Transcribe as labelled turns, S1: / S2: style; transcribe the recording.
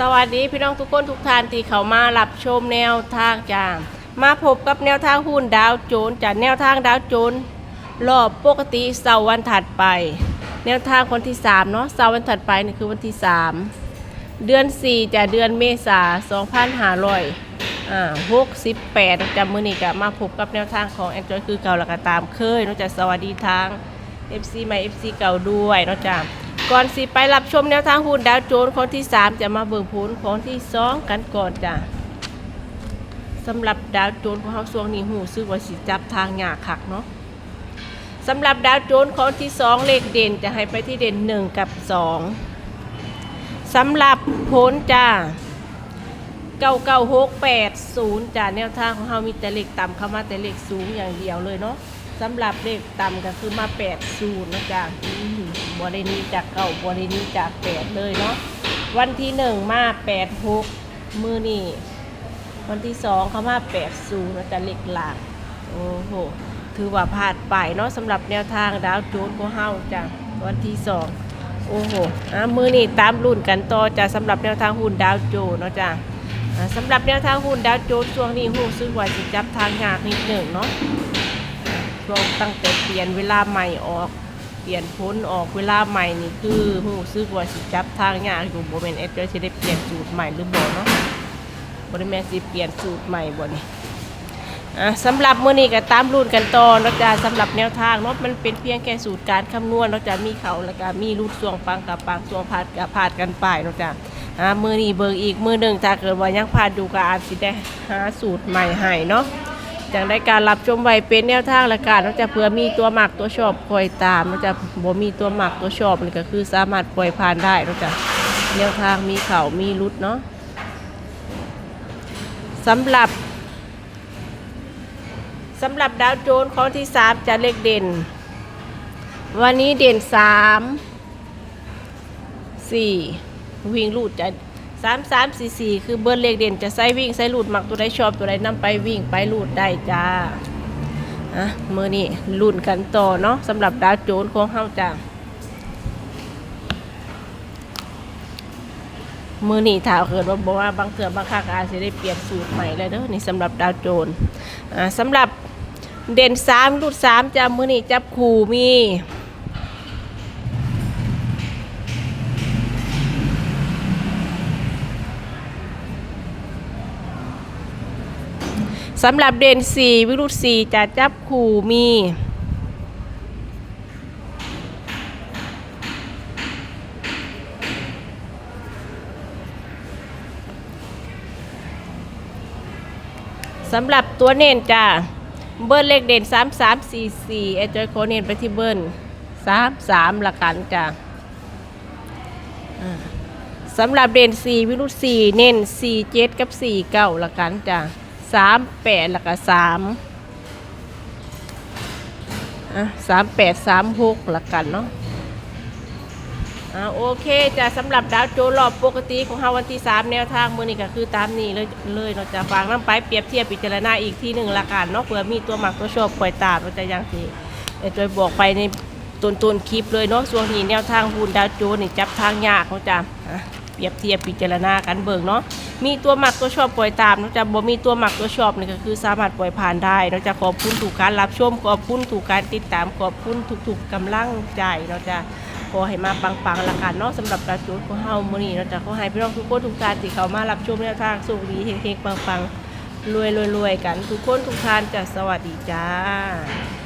S1: สวัสดีพี่น้องทุกคนทุกท่านที่เขามารับชมแนวทางจ้ามาพบกับแนวทางหุ้นดาวโจนส์จากแนวทางดาวโจนส์รอบปกติเสาร์วันถัดไป แนวทางคนที่3เนาะเสาร์วันถัดไปนี่คือวันที่ 3 เดือน4จากเดือนเมษา2500อ่า68จำมือนี้ก็มาพบกับแนวทางของแอนจอยคือเก่าแล้วก็ตามเคยนอกจากสวัสดีทาง FC ใหม่ FC เก่าด้วยนาะจ้าก ก่อนสิไปรับชมแนวทางหุ้นดาวโจนส์คนที่ 3 จะมาเบิ่งผลของที่ 2 กันก่อนจ้าสำหรับดาวโจนส์ของเฮาช่วงนี้หูซึกว่าสิจับทางยากคักเนาะสำหรับดาวโจนส์ของที่ 2 เลขเด่นจะให้ไปที่เด่น 1 กับ 2 สำหรับผลจ้า99680จ้าแนวทางของเฮามีแต่เลขต่ำเข้ามาแต่เลขสูงอย่างเดียวเลยเนาะ สำหรับเลขต่ำก็คือมา80นะจ้าอืมบ่ได้หนี้จากเก้าบ่ได้หนี้จาก8เลยเนาะวันที่หนึ่งมา86มือนี่วันที่สองเขามา80นนะจ้าเลขหลักโอ้โหถือว่าพลาดไปเนาะสำหรับแนวทางดาวโจนส์ของเฮาจ้าวันที่สองโอ้โหอะมือนี่ตามรุ่นกันต่อจ้าสำหรับแนวทางหุ้นดาวโจนเนาะจ้าอ่าสำหรับแนวทางหุ้นดาวโจนช่วงนี้หูซึ่งว่าจะจับทางยากนิดหนึ่งเนาะ ช่วงตั้งแต่เปลี่ยนเวลาใหม่ออก เปลี่ยนพ้นออกเวลาใหม่นี่คือหูซึ่งว่าสิจับทางยากอยู่โบแมนเอสจะได้เปลี่ยนสูตรใหม่หรือบ่เนาะบริแมนสิเปลี่ยนสูตรใหม่บ่นี่อ่าสำหรับมื้อนี้ก็ตามรุ่นกันต่อเนาะจ้าสำหรับแนวทางเนาะมันเป็นเพียงแค่สูตรการคำนวณเนาะจ้ามีเขาแล้วก็มีรูดสวงปังกับปังสวงพาดกับพาดกันไปเนาะจ้าอ่ามือนี้เบิกอีกมือหนึ่งถ้าเกิดว่ายังพาดดูก็อาจสิได้หาสูตรใหม่ให้เนาะ จังได้การรับชมไว้เป็นแนวทางและการนอกจากเพื่อมีตัวหมักตัวชอบคอยตามนอกจากบ่มีตัวหมักตัวชอบนี่ก็คือสามารถปล่อยผ่านได้นอกจากแนวทางมีเข่ามีรุดเนาะสำหรับสำหรับดาวโจนส์ข้อที่สามจะเลขเด่น วันนี้เด่นสามสี่วิ่งลูดจะ สามสามสี่สี่คือเบิร์เลขเด่นจะใส่วิ่งใส่ลูดมักตัวใดชอบตัวใดนำไปวิ่งไปลูดได้จ้าอะมือนี่ลุ่นกันต่อเนาะสำหรับดาวโจนของเฮาจ้ามือนี่ถ้าเกิดว่าบอกว่าบางเถื่อบางครั้งอาจจะได้เปลี่ยนสูตรใหม่เลยเด้อนี่สำหรับดาวโจนอ่าสำหรับเด่นสามลูดสามจ้ามือนี่จับคู่มี สำหรับเด่นสี่วิรุธสี่จะจับคู่มีสำหรับตัวเน้นจ้าเบิ้ลเลขเด่นสามสามสี่สี่เอจอยโคเน้นไปที่เบิ้ลสามสามละกันจ้าสำหรับเด่นสี่วิรุธสี่เน้นสี่เจ็ดกับสี่เก้าละกันจ้า สามแปดแล้วก็สามอะสามแปดสามหกละกันเนาะอ่าโอเคจะสำหรับดาวโจรอบปกติของเฮาวันที่สามแนวทางมือนี้ก็คือตามนี้เลยเลยเราะจะฟังน้ำไปเปรียบเทียบพิจารณาอีกที่หนึ่งละกันเนาะเผื่อมีตัวหมักตัวชอบคอยตามเราจะยังที่ไอ้จอยบอกไปในต้นต้นๆคลิปเลยเนาะช่วงนี้แนวทางบุญดาวโจนนี่จับทางยากเขาจะอะ เปรียบเทียบพิจารณากันเบิ่งเนาะมีตัวหมักตัวชอบปล่อยตามนอกจากบ่มีตัวหมักตัวชอบนี่ก็คือสามารถปล่อยผ่านได้นอกจากขอบคุณถูกการรับชมขอบคุณถูกการติดตามขอบคุณทุกๆกำลังใจเนาจะขอให้มาปังๆละกันเนาะสำหรับการจูดของเฮามื้อนี้เนาะจ้ะขอให้พี่น้องทุกคนทุกท่านที่เข้ามารับชมแนวทางสุขดีเฮงๆปังๆรวยๆๆกันทุกคนทุกท่านจ้ะสวัสดีจ้า